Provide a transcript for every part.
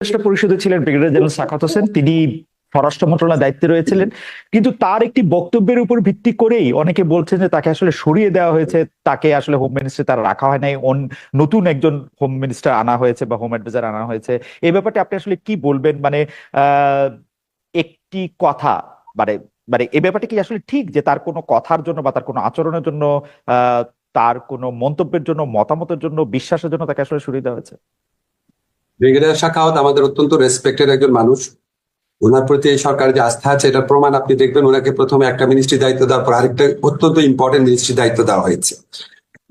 উপদেষ্টা পরিষদে ছিলেন, ব্রিগেডিয়ার জেনারেল সাখাত হোসেন। তিনি স্বরাষ্ট্র মন্ত্রণালয়ের দায়িত্বে রয়েছিলেন। কিন্তু তার একটি বক্তব্যের উপর ভিত্তি করেই অনেকে বলছেন যে তাকে আসলে সরিয়ে দেওয়া হয়েছে। তাকে আসলে হোম মিনিস্টার তারা রাখা হয় নাই। নতুন একজন হোম মিনিস্টার আনা হয়েছে বা হোম অ্যাডভাইজার আনা হয়েছে। এই ব্যাপারটা আপনি আসলে কি বলবেন? মানে একটি কথা মানে মানে এই ব্যাপারটা কি আসলে ঠিক যে তার কোনো কথার জন্য বা তার কোনো আচরণের জন্য তার কোনো মন্তব্যের জন্য, মতামতের জন্য, বিশ্বাসের জন্য তাকে আসলে সরিয়ে দেওয়া হয়েছে? ব্রিগেডিয়ার শাখাওয়াত আমাদের অত্যন্ত রেসপেক্টেড একজন মানুষ। ওনার প্রতি এই সরকারের যে আস্থা আছে, এটার প্রমাণ আপনি দেখবেন, ওনাকে প্রথমে একটা মিনিস্ট্রি দায়িত্ব দেওয়ার পর আরেকটা অত্যন্ত ইম্পর্টেন্ট মিনিস্ট্রি দায়িত্ব দেওয়া হয়েছে।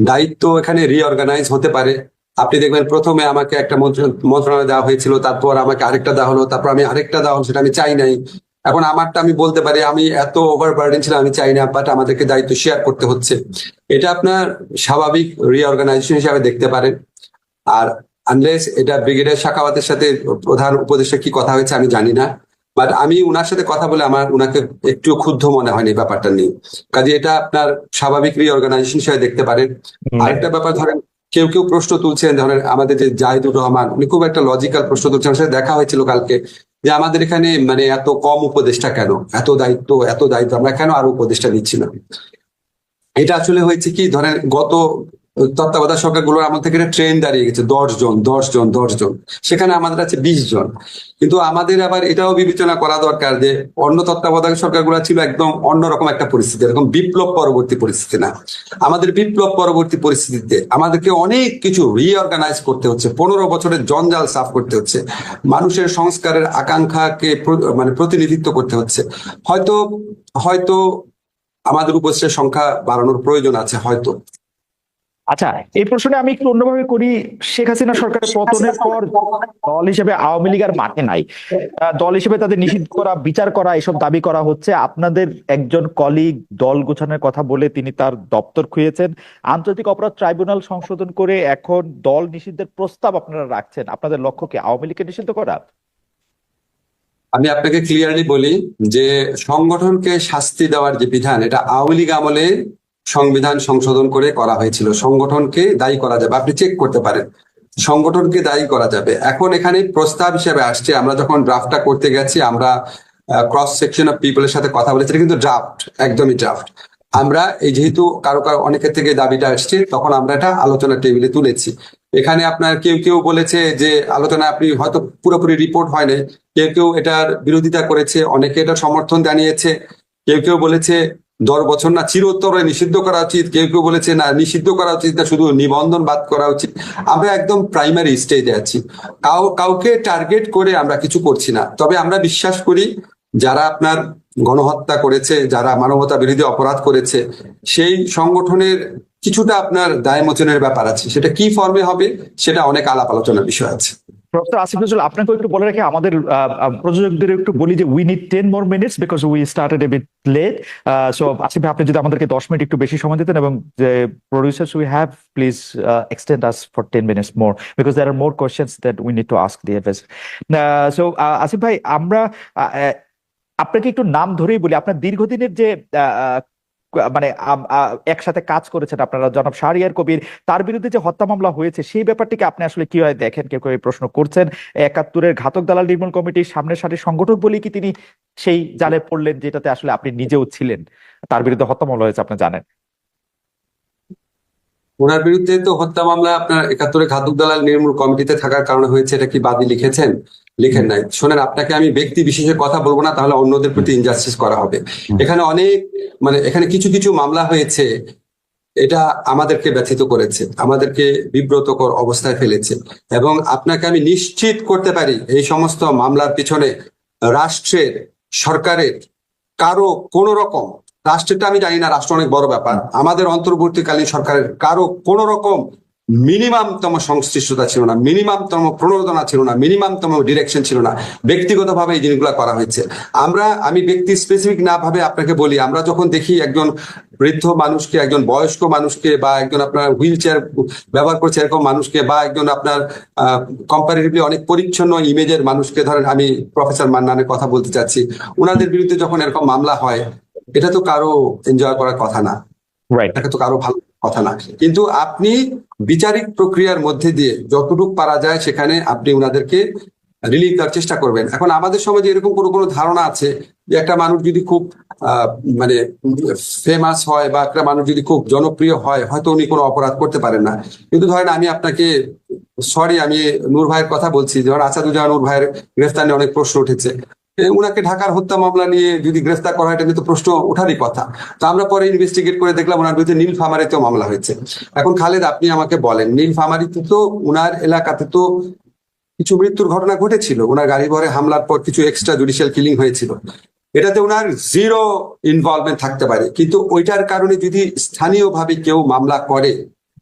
দায়িত্ব এখানে রিঅর্গানাইজ হতে পারে। আপনি দেখবেন, প্রথমে আমাকে একটা মন্ত্র- মন্ত্রণালয় দেওয়া হয়েছিল, তারপর আমাকে আরেকটা দেওয়া হলো, তারপর আমি আরেকটা দেওয়া হলো, সেটা আমি চাই নাই। এখন আমারটা আমি বলতে পারি, আমি এত ওভার ওভারবার্ডেন ছিলাম, আমি চাই না বাট আমাদেরকে দায়িত্ব শেয়ার করতে হচ্ছে। এটা আপনার স্বাভাবিক রিঅর্গানাইজেশন হিসাবে দেখতে পারেন। আর আনলেস এটা ব্রিগেডিয়ার শাখাওয়াতের সাথে প্রধান উপদেষ্টা কি কথা হয়েছে আমি জানি না। বাট আমি উনার সাথে কথা বলে আমার উনাকে একটু ক্ষুব্ধ মনে হয়নি ব্যাপারটা নিয়ে। কাজে এটা আপনার স্বাভাবিক রিঅর্গানাইজেশন হিসেবে দেখতে পারেন। আরেকটা ব্যাপার ধরেন কেউ কেউ প্রশ্ন তুলছেন ধরেন আমাদের যে জাহিদুর রহমান উনি খুব একটা লজিক্যাল প্রশ্ন তুলছেন। সাথে দেখা হয়েছিল কালকে যে আমাদের এখানে মানে এত কম উপদেষ্টা কেন? এত দায়িত্ব এত দায়িত্ব আমরা কেন আরও উপদেষ্টা দিচ্ছি না? এটা আসলে হয়েছে কি ধরেন গত তত্ত্বাবধায়ক সরকারগুলোর আমল থেকে একটা ট্রেন দাঁড়িয়ে গেছে, দশ জন দশ জন দশ জন। সেখানে আমাদের আছে বিশ জন। কিন্তু আমাদের আবার এটাও বিবেচনা করা দরকার যে অন্য তত্ত্বাবধায়ক সরকারগুলো ছিল একদম অন্যরকম একটা পরিস্থিতি, এরকম বিপ্লব পরবর্তী পরিস্থিতি না। আমাদের বিপ্লব পরবর্তী পরিস্থিতিতে আমাদেরকে অনেক কিছু রিঅর্গানাইজ করতে হচ্ছে, পনেরো বছরের জঞ্জাল সাফ করতে হচ্ছে, মানুষের সংস্কারের আকাঙ্ক্ষাকে মানে প্রতিনিধিত্ব করতে হচ্ছে। হয়তো হয়তো আমাদের উপস্থিতের সংখ্যা বাড়ানোর প্রয়োজন আছে, হয়তো। আচ্ছা এই প্রশ্নে আমি একটু অন্যভাবে করি। শেখ হাসিনা সরকারের পতনের পর দল হিসেবে আওয়ামী লীগ আর মাঠে নাই। দল হিসেবে তাদের নিষিদ্ধ করা বিচার করা এসব দাবি করা হচ্ছে। আপনাদের একজন কলিগ দল গোছানোর কথা বলে তিনি তার দপ্তর খুঁজেছেন আন্তর্জাতিক অপরাধ ট্রাইব্যুনাল সংশোধন করে এখন দল নিষিদ্ধের প্রস্তাব আপনারা রাখছেন। আপনাদের লক্ষ্য কি আওয়ামী লীগকে নিষিদ্ধ করা? আমি আপনাকে ক্লিয়ারলি বলি যে সংগঠনকে শাস্তি দেওয়ার যে বিধান এটা আওয়ামী লীগ আমলে সংবিধান সংশোধন করে করা হয়েছিল। সংগঠনকে দায়ী করা যাবে। আপনি চেক করতে পারেন। সংগঠনকে দায়ী করা যাবে। এখন এখানে প্রস্তাব হিসেবে আসছে, আমরা যখন ড্রাফটটা করতে গেছি, আমরা ক্রস সেকশন অফ পিপলের সাথে কথা বলেছি কিন্তু ড্রাফট একদমই ড্রাফট আমরা এই যেহেতু কারও কারও, অনেকের থেকে দাবিটা আসছে, তখন আমরা এটা আলোচনা টেবিলে তুলেছি। এখানে আপনার কেউ কেউ বলেছে যে, আলোচনা আপনি হয়তো পুরোপুরি রিপোর্ট হয় কেউ কেউ এটার বিরোধিতা করেছে, অনেকে এটা সমর্থন জানিয়েছে। কেউ কেউ বলেছে দশ বছর না চিরোত্তরে নিষিদ্ধ করা উচিত। কেউ কেউ বলেছে, না, নিষিদ্ধ করা উচিত না, শুধু নিবন্ধন বাদ করা উচিত। আমরা একদম প্রাইমারি স্টেজে আছি। কাউ, কাউকে টার্গেট করে আমরা কিছু করছি না। তবে আমরা বিশ্বাস করি, যারা আপনার গণহত্যা করেছে, যারা মানবতা বিরোধী অপরাধ করেছে, সেই সংগঠনের কিছুটা আপনার দায় মোচনের ব্যাপার আছে। সেটা কি ফর্মে হবে, সেটা অনেক আলাপ আলোচনার বিষয় আছে। প্রফেসর আসিফ নজরুল আপনাকে একটু বলে রাখি আমাদের প্রযোজকদের একটু বলি যে we need ten more minutes because we started a bit late so Asif আপনি যদি আমাদেরকে দশ মিনিট একটু বেশি সময় দিতেন এবং যে producers we have please extend us for ten minutes more because are more questions that we need to ask the FS so Asif ভাই আমরা আহ, আহ, আপনাকে একটু নাম ধরেই বলি আপনার দীর্ঘদিনের যে আহ, মানে একসাথে কাজ করেছেন আপনারা জনাব শাহরিয়ার কবির। তার বিরুদ্ধে যে হত্যা মামলা হয়েছে, সেই ব্যাপারটিকে আপনি আসলে কীভাবে দেখেন? কেউ কেউ প্রশ্ন করছেন। একাত্তরের ঘাতক দালাল নির্মূল কমিটির সামনের সারির সংগঠক বলেই কি তিনি সেই জালে পড়লেন যেটাতে আসলে আপনি নিজেও ছিলেন? তার বিরুদ্ধে হত্যা মামলা হয়েছে, আপনি জানেন। ওনার বিরুদ্ধে তো হত্যা মামলা আপনার একাত্তরে ঘাতক দালাল নির্মূল কমিটিতে থাকার কারণে হয়েছে, এটা কি বাদী লিখেছেন? লিখেন নাই। শোনেন আপনাকে আমি ব্যক্তি বিশেষের কথা বলব না তাহলে অন্যদের প্রতি ইনজাস্টিস করা হবে। এখানে অনেক মানে এখানে কিছু কিছু মামলা হয়েছে এটা আমাদেরকে ব্যথিত করেছে আমাদেরকে বিব্রতকর অবস্থায় ফেলেছে। এবং আপনাকে আমি নিশ্চিত করতে পারি এই সমস্ত মামলার পিছনে রাষ্ট্রের সরকারের কারও কোন রকম রাষ্ট্রটা আমি জানি না রাষ্ট্র অনেক বড় ব্যাপার আমাদের অন্তর্বর্তীকালীন সরকারের কারও কোন রকম মিনিমামতম সংশ্লিষ্টতা ছিল না মিনিমামতম প্রণোদনা ছিল না মিনিমামতম ডিরেকশন ছিল না ব্যক্তিগতভাবে এই জিনিসগুলো করা হয়েছে। আমরা আমি ব্যক্তি স্পেসিফিক না ভাবে আপনাকে বলি আমরা যখন দেখি একজন বৃদ্ধ মানুষকে একজন বয়স্ক মানুষকে বা একজন আপনার হুইল চেয়ার ব্যবহার করছে এরকম মানুষকে বা একজন আপনার কম্পারেটিভলি অনেক পরিচ্ছন্ন ইমেজের মানুষকে ধরেন আমি প্রফেসর মান্নানের কথা বলতে চাচ্ছি ওনাদের বিরুদ্ধে যখন এরকম মামলা হয় এটা তো কারও এনজয় করার কথা না। এটাকে তো কারও ভালো কথা না কিন্তু আপনি বিচারিক প্রক্রিয়ার মধ্যে দিয়ে যতটুকু পারা যায় সেখানে আপনি ওনাদেরকে রিলিফ দেওয়ার চেষ্টা করবেন। এখন আমাদের সমাজে এরকম কোনো কোনো ধারণা আছে যে একটা মানুষ যদি খুব মানে ফেমাস হয় বা একটা মানুষ যদি খুব জনপ্রিয় হয়, হয়তো উনি কোনো অপরাধ করতে পারেন না। কিন্তু ধরেন আমি আপনাকে সরি আমি নূর ভাইয়ের কথা বলছি। ধরেন আসাদুজ্জামান নূর ভাইয়ের গ্রেফতার নিয়ে অনেক প্রশ্ন উঠেছে। এ, উনাকে ঢাকার হত্যা মামলা নিয়ে যদি গ্রেফতার করা হয় তো প্রশ্ন ওঠারই কথা। তো আমরা পরে ইনভেস্টিগেট করে দেখলাম ওনার বিরুদ্ধে নীল ফামারিতেও মামলা হয়েছে। এখন খালেদ আপনি আমাকে বলেন নীল ফামারিতে তো উনার এলাকাতে তো কিছু মৃত্যুর ঘটনা ঘটেছিল। ওনার গাড়ি ভরে হামলার পর কিছু এক্সট্রা জুডিশিয়াল কিলিং হয়েছিল। এটাতে ওনার জিরো ইনভলভমেন্ট থাকতে পারে। কিন্তু ওইটার কারণে যদি স্থানীয়ভাবে কেউ মামলা করে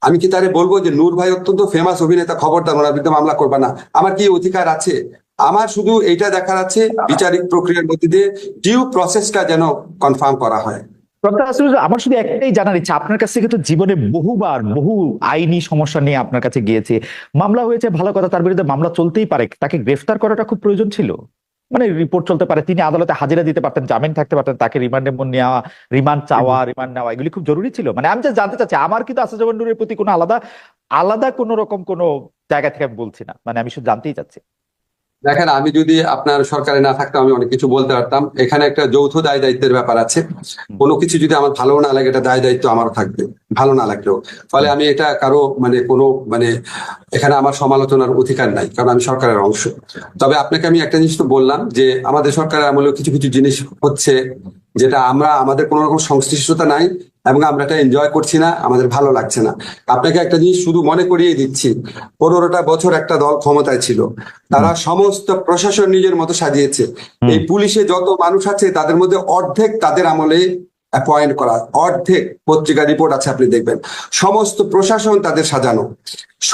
আমি কি তারে বলব যে নূর ভাই অত্যন্ত ফেমাস অভিনেতা খবরদার ওনার বিরুদ্ধে মামলা করবা না? আমার কি অধিকার আছে? আমার শুধু এটা দেখা যাচ্ছে বিচারিক প্রক্রিয়ার মধ্যে দিয়ে ডিউ প্রসেসটা যেন কনফার্ম করা হয়। আমার শুধু একটাই জানার ইচ্ছা, আপনার কাছ থেকে তো জীবনে বহুবার বহু আইনি সমস্যা নিয়ে আপনার কাছে গিয়েছে। মামলা হয়েছে, ভালো কথা, তার বিরুদ্ধে মামলা চলতেই পারে, তাকে গ্রেফতার করাটা খুব প্রয়োজন ছিল। মানে রিপোর্ট চলতে পারে, তিনি আদালতে হাজিরা দিতে পারতেন, জামিন থাকতে পারতেন, তাকে রিমান্ডে নেওয়া রিমান্ড চাওয়া রিমান্ড নেওয়া, এগুলি খুব জরুরি ছিল। মানে আমি just জানতে চাচ্ছি, আমার কিন্তু আসাদুজ্জামান নূরের প্রতি কোনো আলাদা আলাদা কোনো রকম কোনো জায়গা থেকে আমি বলছি না মানে আমি শুধু জানতেই চাচ্ছি। দেখেন, আমি যদি আপনার সরকারে না থাকতাম, আমি অনেক কিছু বলতে পারতাম। এখানে একটা যৌথ দায় দায়িত্বের ব্যাপার আছে। কোনো কিছু যদি আমার ভালো না লাগে, এটা দায় দায়িত্ব আমারও থাকবে। ভালো না লাগলেও। ফলে আমি এটা কারও মানে কোনো মানে এখানে আমার সমালোচনার অধিকার নাই, কারণ আমি সরকারের অংশ। তবে আপনাকে আমি একটা জিনিস তো বললাম যে, আমাদের সরকারের আমলেও কিছু কিছু জিনিস হচ্ছে। যেটা আমরা আমাদের কোনো রকম সংশ্লিষ্টতা নাই এবং আমরা এটা এনজয় করছি না আমাদের ভালো লাগছে না। আপনাকে একটা জিনিস শুধু মনে করিয়ে দিচ্ছি পনেরোটা বছর একটা দল ক্ষমতায় ছিল তারা সমস্ত প্রশাসন নিজের মতো সাজিয়েছে। এই পুলিশে যত মানুষ আছে তাদের মধ্যে অর্ধেক তাদের আমলে অ্যাপয়েন্ট করা অর্ধেক পত্রিকা রিপোর্ট আছে আপনি দেখবেন। সমস্ত প্রশাসন তাদের সাজানো।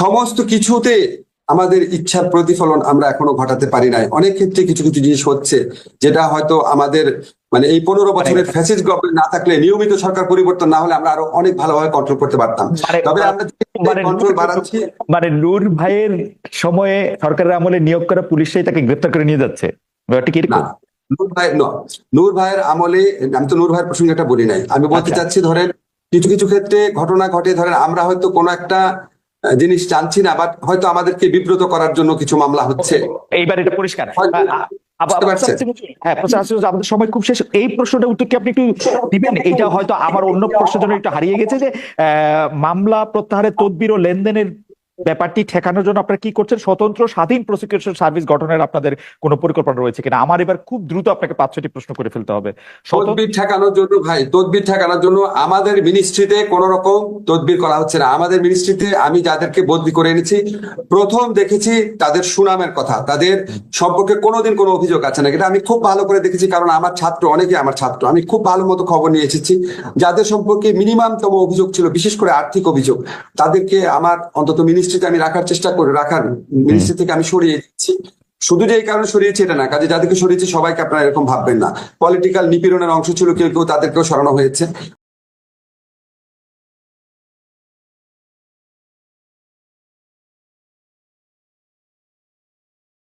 সমস্ত কিছুতে আমাদের ইচ্ছার প্রতিফলন আমরা এখনও ঘটাতে পারি নাই। অনেক ক্ষেত্রে কিছু কিছু জিনিস হচ্ছে যেটা হয়তো আমাদের মানে এই পনেরো বছরের ফ্যাসিস গভর্নমেন্ট না থাকলে নিয়মিত সরকার পরিবর্তন না হলে আমরা আরও অনেক ভালোভাবে কন্ট্রোল করতে পারতাম। মানে- তবে আমরা মানে কন্ট্রোল বাড়াচ্ছি মানে নূর ভাইয়ের সময়ে সরকারের আমলে নিয়োগ করা পুলিশরাই তাকে গ্রেফতার করে নিয়ে যাচ্ছে। ব্যাপারটা কি এরকম? নূর ভাই ন নূর ভাইয়ের আমলে আমি তো নূর ভাইয়ের প্রসঙ্গে এটা বলি নাই। আমি বলতে আচ্ছা। চাচ্ছি ধরেন কিছু কিছু ক্ষেত্রে ঘটনা ঘটে ধরেন আমরা হয়তো কোনো একটা জিনিস জানছি না বাট হয়তো আমাদেরকে বিব্রত করার জন্য কিছু মামলা হচ্ছে। এইবার এটা পরিষ্কার। হ্যাঁ আমাদের সময় খুব শেষ। এই প্রশ্নটা উত্তর কি আপনি একটু দিবেন? এটা হয়তো আমার অন্য প্রশ্নের জন্য একটু হারিয়ে গেছে যে আহ, মামলা প্রত্যাহারের তদবির ও লেনদেনের ব্যাপারটি ঠেকানোর জন্য আপনারা কি করছেন? স্বতন্ত্র স্বাধীন প্রসিকিউশন সার্ভিস গঠনের আপনাদের কোনো পরিকল্পনা রয়েছে কিনা? আমার এবার খুব দ্রুত আপনাকে পাঁচ ছটি প্রশ্ন করে ফেলতে হবে। তদবির ঠেকানোর জন্য ভাই, তদবির ঠেকানোর জন্য আমাদের মিনিস্ট্রিতে কোন রকম তদবির করা হচ্ছে না। আমাদের মিনিস্ট্রিতে আমি যাদেরকে বদলি করে এনেছি, প্রথম দেখেছি তাদের সুনামের কথা। তাদের সম্পর্কে কোনোদিন কোনো অভিযোগ আছে না এটা আমি খুব ভালো করে দেখেছি, কারণ আমার ছাত্র অনেকে আমার ছাত্র। আমি খুব ভালো মতো খবর নিয়ে এসেছি। যাদের সম্পর্কে মিনিমামতম অভিযোগ ছিল, বিশেষ করে আর্থিক অভিযোগ, তাদেরকে আমার অন্তত মিনিস্ট্রিতে আমি রাখার চেষ্টা করে, রাখার মিনিস্ট্রি থেকে আমি সরিয়ে দিচ্ছি। শুধু যে এই কারণে সরিয়েছি এটা না, কাজে যাদেরকে সরিয়েছি সবাইকে আপনারা এরকম ভাববেন না। পলিটিক্যাল নিপীড়নের অংশ ছিল কেউ কেউ তাদেরকেও সরানো হয়েছে।